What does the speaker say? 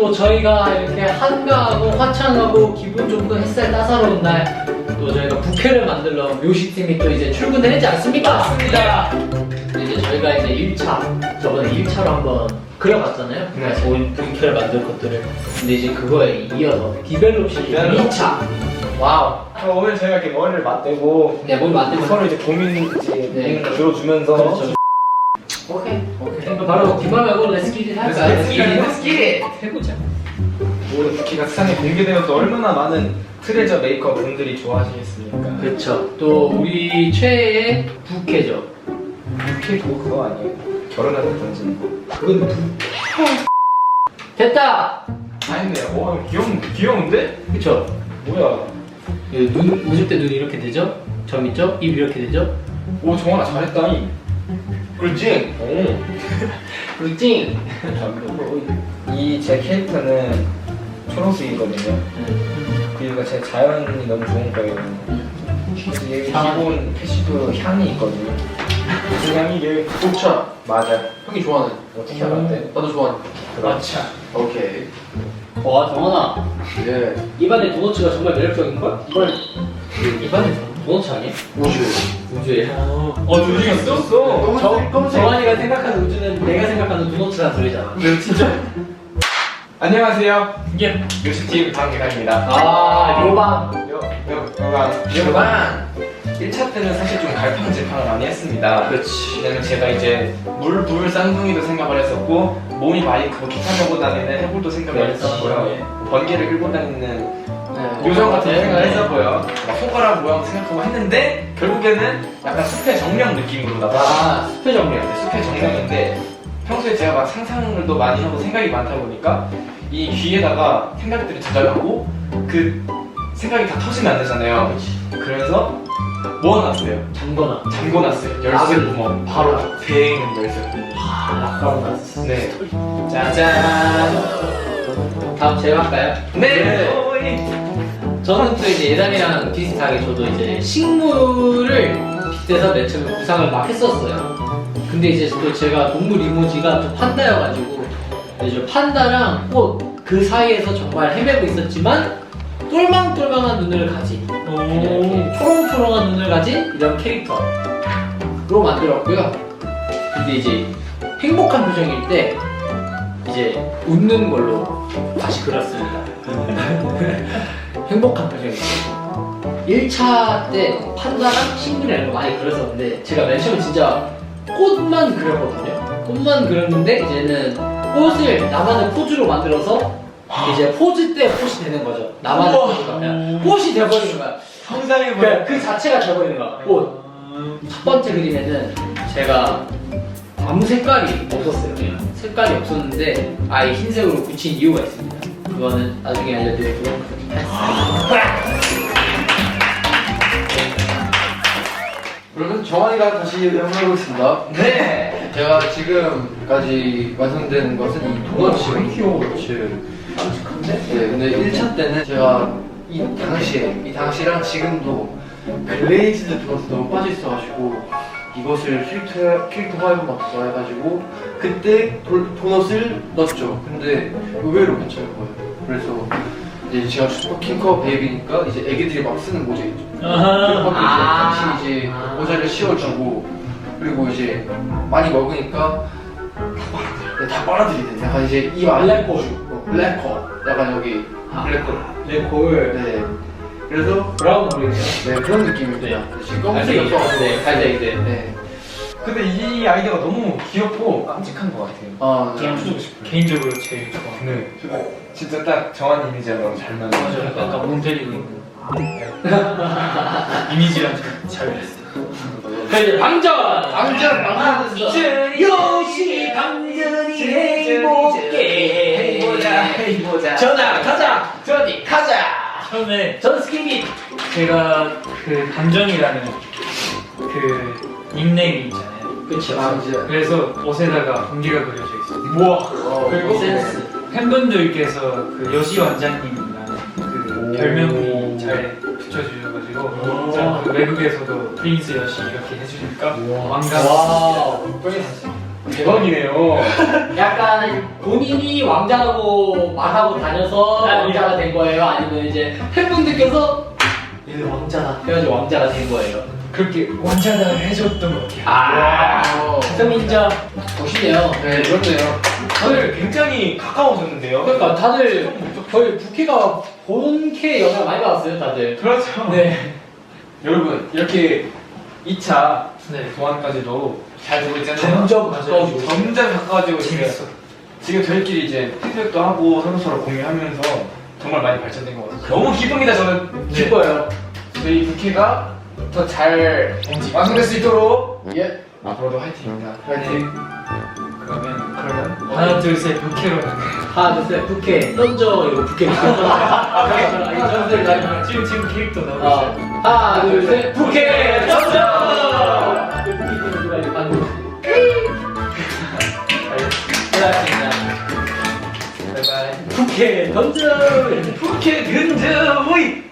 또 저희가 이렇게 한가하고 화창하고 기분 좋고 햇살 따사로운 날 또 저희가 부캐를 만들러 묘식팀이 또 이제 출근을 했지 않습니까? 맞습니다. 이제 저희가 이제 1차 저번에 1차로 한번 그려봤잖아요. 네. 본 부캐를 만들 것들을. 근데 이제 그거에 이어서 디벨롭 시리즈 디벨롭. 2차. 와우. 그럼 오늘 저희가 이렇게 머리를 맞대고 네, 뭘 만들고 서로 이제 고민 이제 네. 들어주면서 그렇죠. 오케이. 오케이. 바로 it, let's get it. 해보자. 오늘 부키가 세상에 공개되면 또 얼마나 많은 트레저 메이커 분들이 좋아하시겠습니까? 그렇죠. 또 우리 최애의 부캐죠. 부키 그거 그거 아니에요? 결혼할 때 던지는 거. 그건 부. 됐다. 아니네요. 와 귀여운 귀여운데? 그렇죠. 뭐야? 눈 웃을 때 눈이 이렇게 되죠? 점 있죠? 입 이렇게 되죠? 오 정원아 잘했다니. 그렇지? 오. 루팅. 이제 캐릭터는 초록색이거든요. 그 이유가 제 자연이 너무 좋은 거예요. 얘 기본 캐시도 향이 있거든요. 무슨 향이 얘? 녹차 맞아. 형이 좋아하는 어떻게 알았대? 나도 좋아하는 그렇죠. 오케이 와 정원아. 예 입안에 도너츠가 정말 매력적인 걸? 이걸 입안에 도너츠 아니야? 우주 우주에. 어, 우주가 썼어. 저 정환이가 생각하는 우주는 내가 생각하는 도너츠란 소리잖아. 네, 진짜. 안녕하세요. 이게 뮤직팀 강기관입니다. 아 요방. 요, 요, 요가. 요가. 1차 때는 사실 좀 갈팡질팡을 많이 했습니다. 그렇지. 왜냐면 제가 이제 물, 불, 쌍둥이도 생각을 했었고 몸이 많이 기타 메고 다니는 해골도 생각을 그렇죠. 했었고요. 번개를 끌고 다니는 네. 요정 같은 네. 생각을 했었고요. 막 손가락 모양 생각하고 했는데 결국에는 약간 숲의 정령 느낌으로 나왔어요. 아 숲의 정령. 네, 숲의 정령인데 평소에 제가 막 상상을 또 많이 하고 생각이 많다 보니까 이 귀에다가 생각들을 저장하고 그 생각이 다 터지면 안 되잖아요. 그래서 모아놨어요. 잠거나. 잠궈놨어요. 열쇠 락을 구멍. 바로. 뱅 열쇠. 아 아까운 네. 짜잔. 다음 제가 할까요? 네. 저는 또 이제 예담이랑 비슷하게 저도 이제 식물을 빗대서 맨 처음에 구상을 막 했었어요. 근데 이제 또 제가 동물 이모지가 또 판다여가지고 이제 판다랑 꽃 그 사이에서 정말 헤매고 있었지만 똘망똘망한 눈을 가진 이렇게 초롱초롱한 눈을 가진 이런 캐릭터로 만들었고요. 근데 이제 행복한 표정일 때 이제 웃는 걸로 다시 그렸습니다. 행복한 표정이죠. 1차 때 판다랑 거 많이 그렸었는데 제가 맨 처음에 진짜 꽃만 그렸거든요. 꽃만 그렸는데 이제는 꽃을 나만의 포즈로 만들어서 이제 포즈 때 꽃이 되는 거죠. 나만의 우와. 포즈가 그냥 꽃이 돼버리는 거야. 상상해보여. 그, 그 자체가 돼버리는 거야. 꽃. 첫 번째 그림에는 제가 아무 색깔이 없었어요. 그냥 색깔이 없었는데 아예 흰색으로 붙인 이유가 있습니다. 그거는 나중에 알려드리도록 하겠습니다. 그러면 정환이가 다시 해보겠습니다 네. 제가 지금까지 완성된 것은 이 도너츠 깜찍한데? 네 근데 1차 때는 제가 이 당시에 이 당시랑 지금도 글레이즈드 도너츠 너무 빠져 있어가지고 이것을 캐릭터, 캐릭터 화이브가 좋아해가지고 그때 도, 도넛을 넣었죠 근데 의외로 괜찮은 거예요 그래서 이제 제가 슈퍼 킹커 베이비니까 이제 애기들이 막 쓰는 모자 있죠 그런 것도 이제 아. 같이 이제 아. 모자를 씌워주고 그리고 이제 많이 먹으니까 다 빨아들여 다 빨아들이네 약간 이제 입 안에 블랙홀. 어, 블랙홀 약간 여기 아. 블랙홀 레콜 네 그래서 브라운 홀이네요. 네 그런 느낌입니다 네. 지금 검은색이 갈색이 없어가지고 네, 갈색이 네. 근데 이 아이디어가 너무 귀엽고 깜찍한 것 같아요. 아, 네. 개인적으로 제일 좋아. 네. 진짜 딱 정한 이미지랑 너무 잘 맞는. 맞아, 약간 때리고 있는 이미지랑 잘 됐어. 자 이제 방전! 방전 방전 요시 방전이 행복해 행보자, 행보자. 전화 가자! 가자. 처음에 전 스키비! 제가 그 감정이라는 그 닉네임이 있잖아요. 그쵸 방전 그래서 옷에다가 번개가 그려져 있어요. 우와. 어, 그리고 센스 팬분들께서 그 여시 원장님이라는 그 별명이 잘 붙여주셔가지고 진짜 그 외국에서도 프린스 여시 이렇게 해주니까 왕감. 대박이네요. 약간 본인이 왕자라고 말하고 다녀서 아, 왕자가 된 거예요? 아니면 이제 팬분들께서 얘는 왕자다 해가지고 왕자가 된 거예요? 그렇게 원자당을 해줬던 것 같아요. 아, 좀 인정. 멋있네요. 네, 그렇네요. 다들 굉장히 가까워졌는데요. 그러니까 다들 거의 부캐가 본캐 영향 많이 받았어요, 다들. 그렇죠. 네. 여러분 이렇게 2차 네. 도안까지도 잘 되고 있잖아요. 점점 가까워지고 점점 가까워지고 재밌어. 지금 저희끼리 이제 피드백도 하고 서로 서로 공유하면서 정말 많이 발전된 것 같아요. 너무 기쁩니다. 저는 네. 기뻐요. 저희 부캐가 더 잘 완성될 수 있도록 예. 앞으로도 화이팅입니다. 파이팅. 그러면 그러면 하나 둘셋 부캐로 하나, 둘, 셋, 부캐. 던져, 이거 부캐. 아, 이 점들 나 지금 지금 캐릭터 나오고 어, 있어요. 하나, 둘, 셋, 부캐! 던져! 국회 던져 국회 근저 모임